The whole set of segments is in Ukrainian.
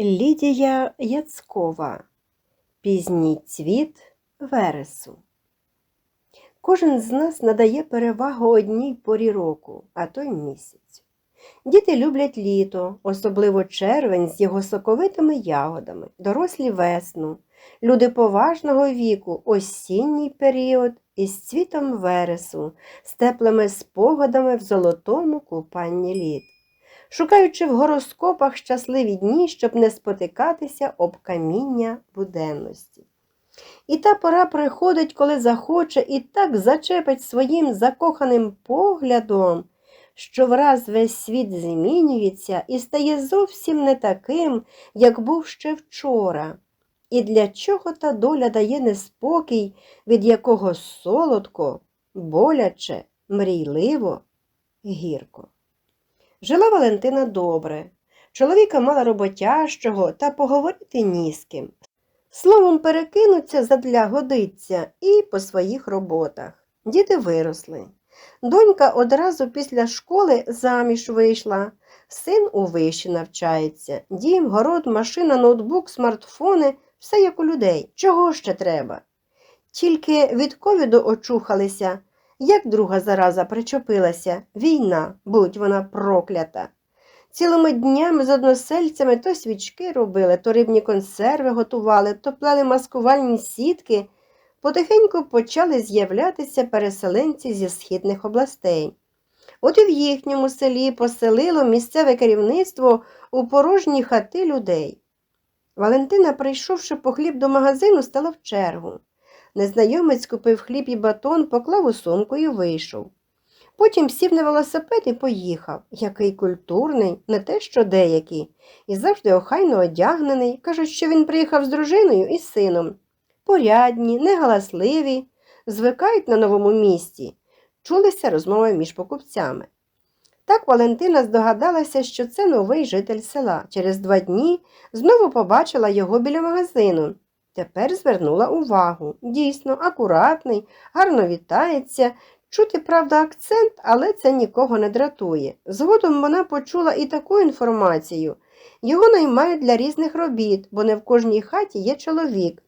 Лідія Яцкова Пізній цвіт вересу. Кожен з нас надає перевагу одній порі року, а то й місяць. Діти люблять літо, особливо червень з його соковитими ягодами, дорослі весну, люди поважного віку, осінній період із цвітом вересу, з теплими спогадами в золотому купанні літ шукаючи в гороскопах щасливі дні, щоб не спотикатися об каміння буденності. І та пора приходить, коли захоче, і так зачепить своїм закоханим поглядом, що враз весь світ змінюється і стає зовсім не таким, як був ще вчора. І для чого та доля дає неспокій, від якого солодко, боляче, мрійливо, гірко. Жила Валентина добре. Чоловіка мала роботящого та поговорити ні з ким. Словом, перекинуться задля годиться і по своїх роботах. Діти виросли. Донька одразу після школи заміж вийшла, син у виші навчається, дім, город, машина, ноутбук, смартфони все як у людей. Чого ще треба? Тільки від ковіду очухалися, як друга зараза причепилася, війна, будь вона проклята. Цілими днями з односельцями то свічки робили, то рибні консерви готували, то плели маскувальні сітки, потихеньку почали з'являтися переселенці зі східних областей. От і в їхньому селі поселило місцеве керівництво у порожні хати людей. Валентина, прийшовши по хліб до магазину, стала в чергу. Незнайомець купив хліб і батон, поклав у сумку і вийшов. Потім сів на велосипед і поїхав. Який культурний, не те, що деякий, і завжди охайно одягнений. Кажуть, що він приїхав з дружиною і сином. Порядні, негаласливі, звикають на новому місці. Чулися розмови між покупцями. Так Валентина здогадалася, що це новий житель села. Через два дні знову побачила його біля магазину. Тепер звернула увагу. Дійсно, акуратний, гарно вітається. Чути, правда, акцент, але це нікого не дратує. Згодом вона почула і таку інформацію. Його наймають для різних робіт, бо не в кожній хаті є чоловік.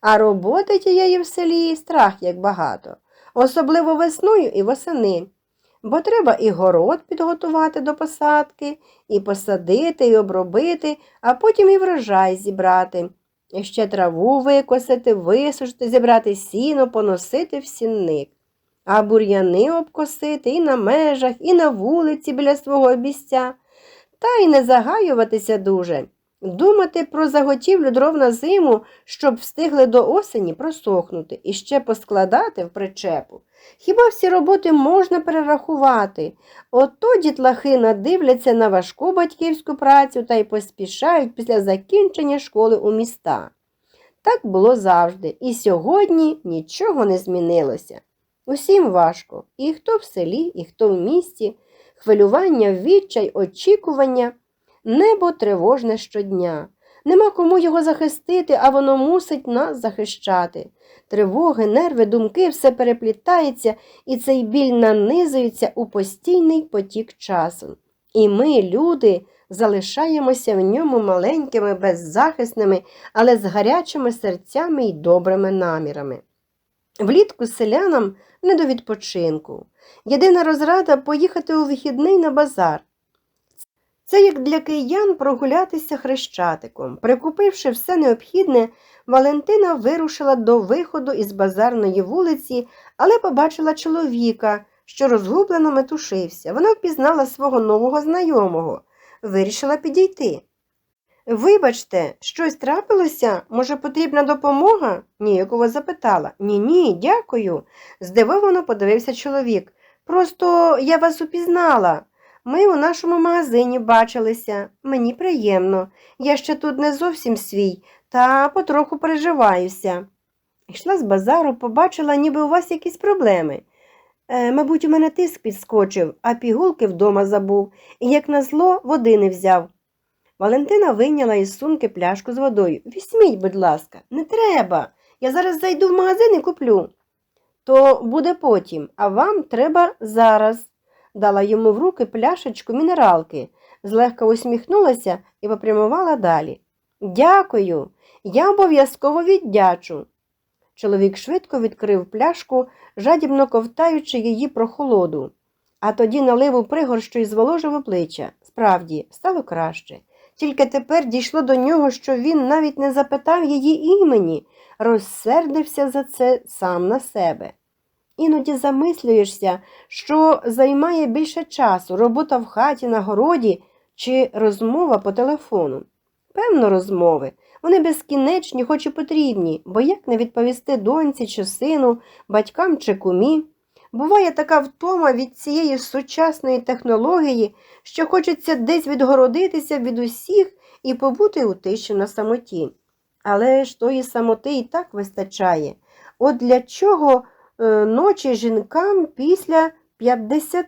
А роботи тієї в селі страх як багато, особливо весною і восени. Бо треба і город підготувати до посадки, і посадити, і обробити, а потім і врожай зібрати. Ще траву викосити, висушити, зібрати сіно, поносити в сінник, а бур'яни обкосити і на межах, і на вулиці біля свого обіця, та й не загаюватися дуже. Думати про заготівлю дров на зиму, щоб встигли до осені просохнути і ще поскладати в причепу. Хіба всі роботи можна перерахувати? Ото дітлахи надивляться на важку батьківську працю та й поспішають після закінчення школи у міста. Так було завжди, і сьогодні нічого не змінилося. Усім важко, і хто в селі, і хто в місті, хвилювання, відчай, очікування, небо тривожне щодня. Нема кому його захистити, а воно мусить нас захищати. Тривоги, нерви, думки, все переплітається, і цей біль нанизується у постійний потік часу. І ми, люди, залишаємося в ньому маленькими, беззахисними, але з гарячими серцями й добрими намірами. Влітку селянам не до відпочинку. Єдина розрада поїхати у вихідний на базар. Це як для киян прогулятися хрещатиком. Прикупивши все необхідне, Валентина вирушила до виходу із базарної вулиці, але побачила чоловіка, що розгублено метушився. Вона впізнала свого нового знайомого, вирішила підійти. Вибачте, щось трапилося? Може, потрібна допомога? ніяково запитала. Ні, ні, дякую. Здивовано подивився чоловік. Просто я вас упізнала. Ми у нашому магазині бачилися. Мені приємно. Я ще тут не зовсім свій, та потроху переживаюся. Йшла з базару, побачила, ніби у вас якісь проблеми. Е, мабуть, у мене тиск підскочив, а пігулки вдома забув, і, як назло, води не взяв. Валентина вийняла із сумки пляшку з водою. Візьміть, будь ласка, не треба. Я зараз зайду в магазин і куплю. То буде потім, а вам треба зараз дала йому в руки пляшечку мінералки, злегка усміхнулася і попрямувала далі. Дякую, я обов'язково віддячу. Чоловік швидко відкрив пляшку, жадібно ковтаючи її прохолоду, а тоді налив у пригорщу і зволожив обличчя. Справді, стало краще. Тільки тепер дійшло до нього, що він навіть не запитав її імені, розсердився за це сам на себе. Іноді замислюєшся, що займає більше часу робота в хаті на городі чи розмова по телефону. Певно, розмови. Вони безкінечні, хоч і потрібні, бо як не відповісти доньці чи сину, батькам чи кумі. Буває така втома від цієї сучасної технології, що хочеться десь відгородитися від усіх і побути у тиші на самоті. Але ж тої самоти і так вистачає. От для чого ночі жінкам після 50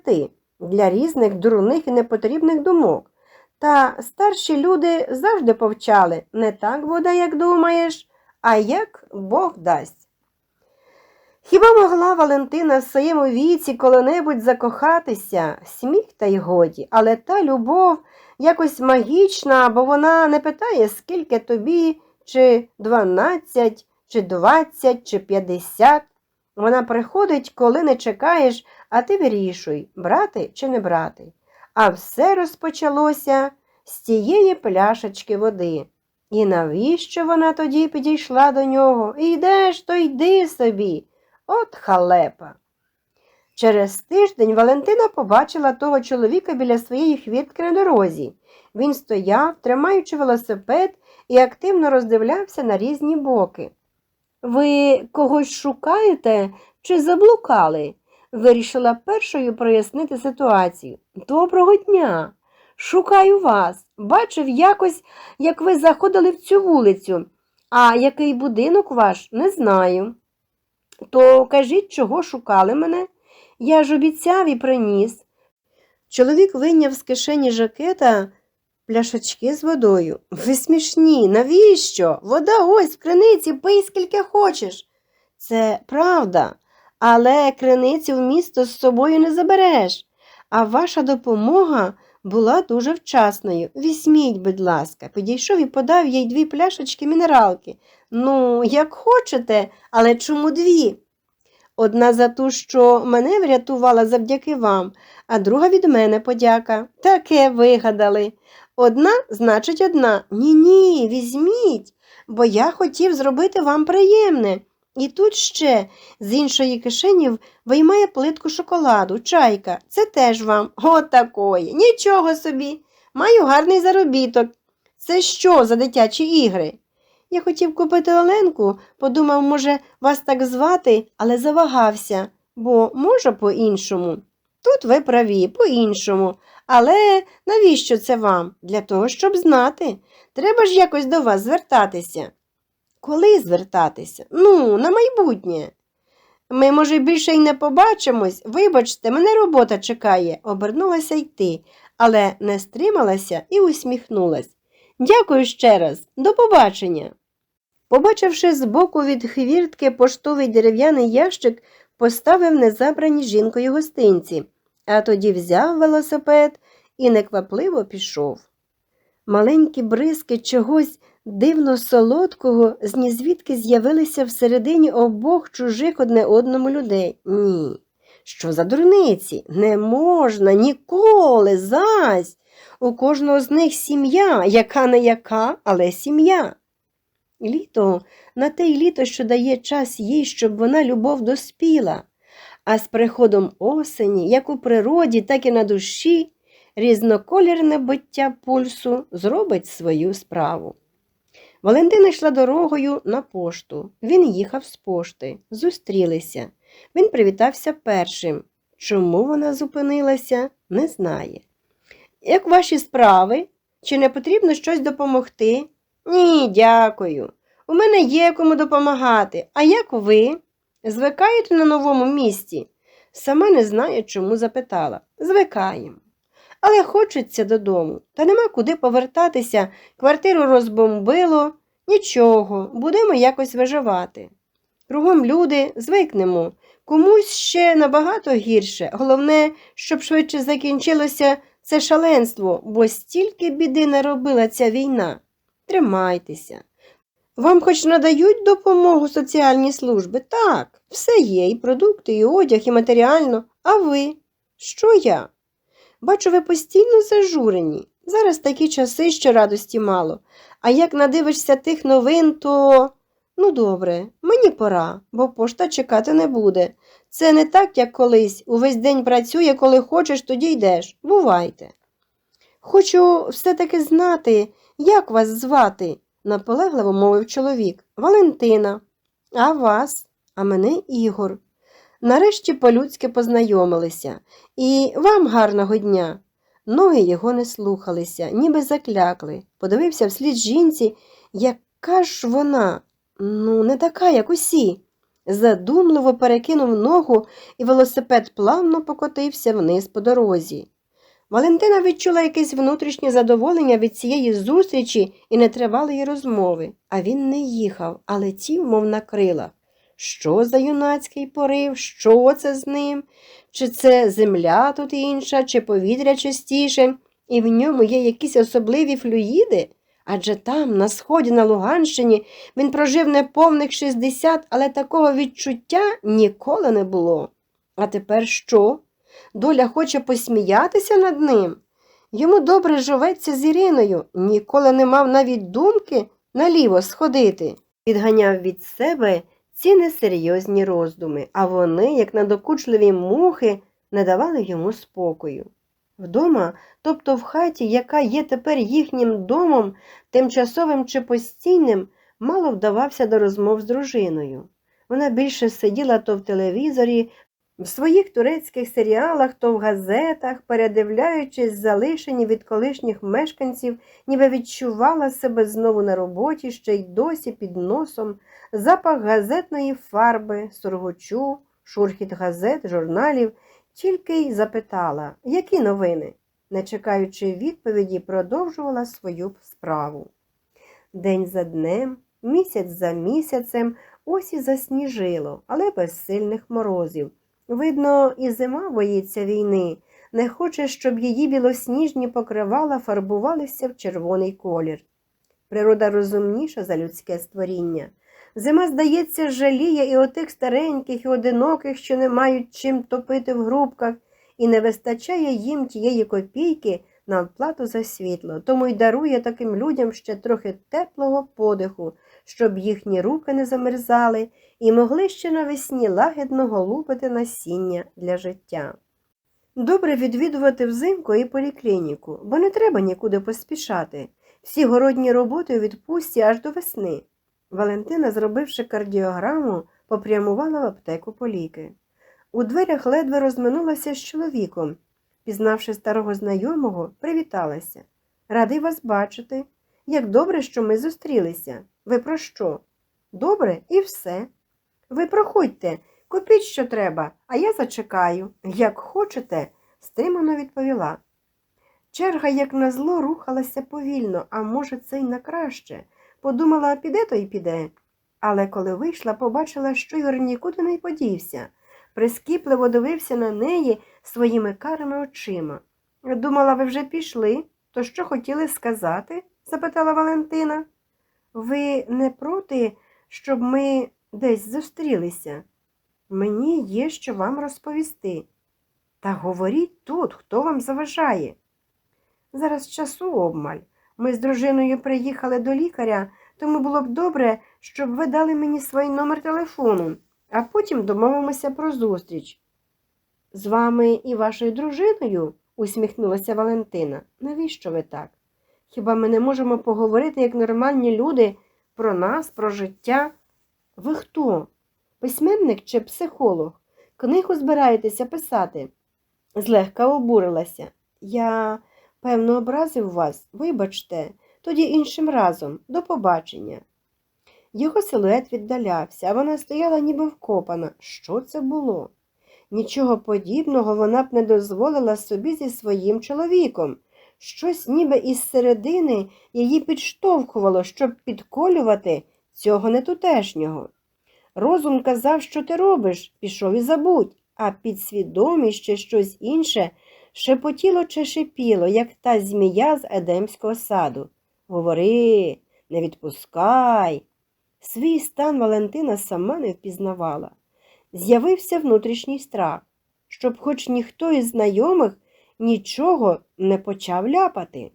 для різних дурних і непотрібних думок. Та старші люди завжди повчали не так вода, як думаєш, а як Бог дасть. Хіба могла Валентина в своєму віці коли-небудь закохатися, сміх та й годі, але та любов якось магічна, бо вона не питає, скільки тобі, чи дванадцять, чи двадцять, чи п'ятдесят. Вона приходить, коли не чекаєш, а ти вирішуй, брати чи не брати. А все розпочалося з тієї пляшечки води. І навіщо вона тоді підійшла до нього? Йдеш, то йди собі. От халепа. Через тиждень Валентина побачила того чоловіка біля своєї хвіртки на дорозі. Він стояв, тримаючи велосипед, і активно роздивлявся на різні боки. Ви когось шукаєте чи заблукали? Вирішила першою прояснити ситуацію. Доброго дня! Шукаю вас. Бачив якось, як ви заходили в цю вулицю, а який будинок ваш, не знаю. То кажіть, чого шукали мене? Я ж обіцяв і приніс. Чоловік вийняв з кишені жакета пляшечки з водою. Ви смішні, навіщо? Вода ось в криниці, пий скільки хочеш. Це правда, але криниці в місто з собою не забереш, а ваша допомога була дуже вчасною. Візьміть, будь ласка, підійшов і подав їй дві пляшечки мінералки. Ну, як хочете, але чому дві? Одна за ту, що мене врятувала завдяки вам, а друга від мене подяка. Таке вигадали. Одна, значить, одна. Ні, ні, візьміть, бо я хотів зробити вам приємне. І тут ще з іншої кишені виймає плитку шоколаду, чайка. Це теж вам. Отакої. Нічого собі. Маю гарний заробіток. Це що за дитячі ігри? Я хотів купити Оленку, подумав, може, вас так звати, але завагався, бо може по-іншому. Тут ви праві, по-іншому. Але навіщо це вам? Для того, щоб знати. Треба ж якось до вас звертатися. Коли звертатися? Ну, на майбутнє. Ми, може, більше й не побачимось. Вибачте, мене робота чекає, обернулася йти, але не стрималася і усміхнулась. Дякую ще раз, до побачення. Побачивши збоку від хвіртки поштовий дерев'яний ящик, поставив незабрані жінкою гостинці, а тоді взяв велосипед і неквапливо пішов. Маленькі бризки чогось дивно солодкого з нізвідки з'явилися всередині обох чужих одне одному людей. Ні. Що за дурниці? Не можна ніколи, зась. У кожного з них сім'я, яка не яка, але сім'я. Літо на те й літо, що дає час їй, щоб вона любов доспіла, а з приходом осені, як у природі, так і на душі, різноколірне биття пульсу зробить свою справу. Валентина йшла дорогою на пошту. Він їхав з пошти. Зустрілися. Він привітався першим. Чому вона зупинилася, не знає. Як ваші справи? Чи не потрібно щось допомогти? Ні, дякую. У мене є кому допомагати. А як ви? Звикаєте на новому місці? Сама не знаю, чому запитала. Звикаємо. Але хочеться додому, та нема куди повертатися, квартиру розбомбило. Нічого, будемо якось виживати. Кругом люди звикнемо. Комусь ще набагато гірше. Головне, щоб швидше закінчилося це шаленство, бо стільки біди наробила ця війна. Тримайтеся. Вам хоч надають допомогу соціальні служби? Так, все є, і продукти, і одяг, і матеріально. А ви? Що я? Бачу, ви постійно зажурені. Зараз такі часи, що радості мало. А як надивишся тих новин, то. Ну, добре, мені пора, бо пошта чекати не буде. Це не так, як колись. Увесь день працює, коли хочеш, тоді йдеш. Бувайте. Хочу все-таки знати, як вас звати, наполегливо мовив чоловік. Валентина. А вас? А мене Ігор. Нарешті по-людськи познайомилися. І вам гарного дня. Ноги його не слухалися, ніби заклякли. Подивився вслід жінці, яка ж вона, ну, не така, як усі. Задумливо перекинув ногу, і велосипед плавно покотився вниз по дорозі. Валентина відчула якесь внутрішнє задоволення від цієї зустрічі і нетривалої розмови, а він не їхав, а летів, мов на крилах. Що за юнацький порив? Що це з ним? Чи це земля тут інша, чи повітря чистіше, і в ньому є якісь особливі флюїди? Адже там, на сході, на Луганщині, він прожив неповних 60, але такого відчуття ніколи не було. А тепер що? Доля хоче посміятися над ним? Йому добре живеться з Іриною, ніколи не мав навіть думки наліво сходити. Відганяв від себе ці несерйозні роздуми, а вони, як надокучливі мухи, не давали йому спокою. Вдома, тобто в хаті, яка є тепер їхнім домом, тимчасовим чи постійним, мало вдавався до розмов з дружиною. Вона більше сиділа то в телевізорі, в своїх турецьких серіалах, то в газетах, передивляючись залишені від колишніх мешканців, ніби відчувала себе знову на роботі, ще й досі під носом, запах газетної фарби, сургучу, шурхіт газет, журналів, тільки й запитала, які новини, не чекаючи відповіді, продовжувала свою справу. День за днем, місяць за місяцем, ось і засніжило, але без сильних морозів. Видно, і зима боїться війни, не хоче, щоб її білосніжні покривала фарбувалися в червоний колір. Природа розумніша за людське створіння. Зима, здається, жаліє і отих стареньких, і одиноких, що не мають чим топити в грубках, і не вистачає їм тієї копійки на оплату за світло, тому й дарує таким людям ще трохи теплого подиху, щоб їхні руки не замерзали і могли ще навесні лагідно голубити насіння для життя. Добре відвідувати взимку і поліклініку, бо не треба нікуди поспішати. Всі городні роботи у відпустці аж до весни. Валентина, зробивши кардіограму, попрямувала в аптеку по ліки. У дверях ледве розминулася з чоловіком. Пізнавши старого знайомого, привіталася. Радий вас бачити. Як добре, що ми зустрілися. Ви про що? Добре і все. Ви проходьте, купіть, що треба, а я зачекаю. Як хочете, стримано відповіла. Черга, як назло, рухалася повільно, а може, це й на краще. Подумала, піде, то й піде. Але коли вийшла, побачила, що Ігор нікуди не подівся. Прискіпливо дивився на неї своїми карими очима. Думала, ви вже пішли, то що хотіли сказати? запитала Валентина. Ви не проти, щоб ми десь зустрілися? Мені є що вам розповісти. Та говоріть тут, хто вам заважає. Зараз часу обмаль. Ми з дружиною приїхали до лікаря, тому було б добре, щоб ви дали мені свій номер телефону, а потім домовимося про зустріч. З вами і вашою дружиною? усміхнулася Валентина. Навіщо ви так? Хіба ми не можемо поговорити як нормальні люди про нас, про життя? Ви хто? Письменник чи психолог? Книгу збираєтеся писати? Злегка обурилася. Я, певно, образив вас, вибачте, тоді іншим разом, до побачення. Його силует віддалявся, а вона стояла ніби вкопана. Що це було? Нічого подібного вона б не дозволила собі зі своїм чоловіком. Щось ніби із середини її підштовхувало, щоб підколювати цього нетутешнього. Розум казав, що ти робиш, пішов і забудь, а підсвідомість ще щось інше шепотіло чи шипіло, як та змія з Едемського саду. Говори, не відпускай. Свій стан Валентина сама не впізнавала. З'явився внутрішній страх, щоб хоч ніхто із знайомих нічого не почав ляпати.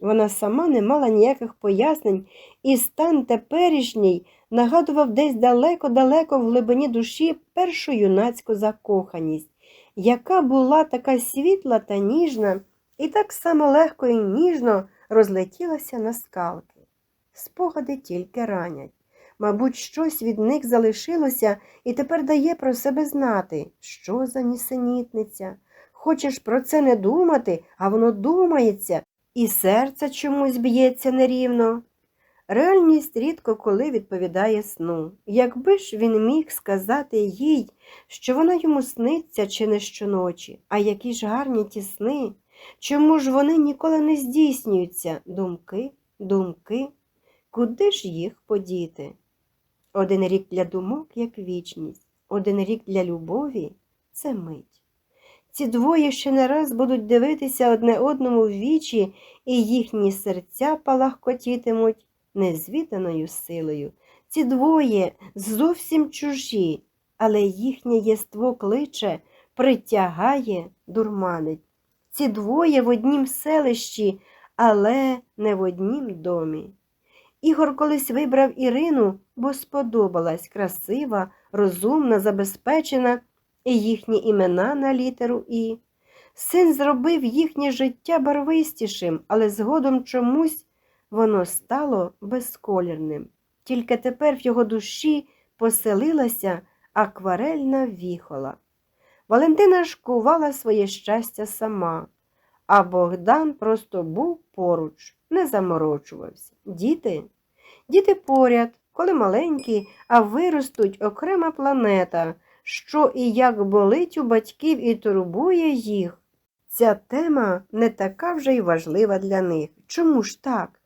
Вона сама не мала ніяких пояснень, і стан теперішній нагадував десь далеко-далеко в глибині душі першу юнацьку закоханість, яка була така світла та ніжна, і так само легко і ніжно розлетілася на скалки. Спогади тільки ранять. Мабуть, щось від них залишилося і тепер дає про себе знати, що за нісенітниця. Хочеш про це не думати, а воно думається, і серце чомусь б'ється нерівно. Реальність рідко коли відповідає сну. Якби ж він міг сказати їй, що вона йому сниться чи не щоночі, а які ж гарні ті сни, чому ж вони ніколи не здійснюються? Думки, думки, куди ж їх подіти? Один рік для думок, як вічність, один рік для любові це мить. Ці двоє ще не раз будуть дивитися одне одному в вічі, і їхні серця палахкотітимуть незвіданою силою. Ці двоє зовсім чужі, але їхнє єство кличе, притягає, дурманить. Ці двоє в однім селищі, але не в однім домі. Ігор колись вибрав Ірину, бо сподобалась красива, розумна, забезпечена, і їхні імена на літеру І. Син зробив їхнє життя барвистішим, але згодом чомусь воно стало безколірним. Тільки тепер в його душі поселилася акварельна віхола. Валентина шкувала своє щастя сама, а Богдан просто був поруч, не заморочувався. Діти? Діти поряд, коли маленькі, а виростуть окрема планета, що і як болить у батьків і турбує їх. Ця тема не така вже й важлива для них. Чому ж так?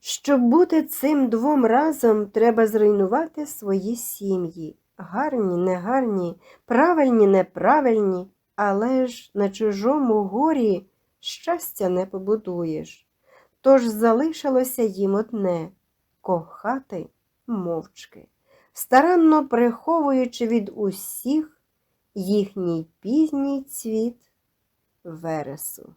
Щоб бути цим двом разом, треба зруйнувати свої сім'ї. Гарні, негарні, правильні, неправильні, але ж на чужому горі щастя не побудуєш. Тож залишилося їм одне кохати мовчки, старанно приховуючи від усіх їхній пізній цвіт вересу.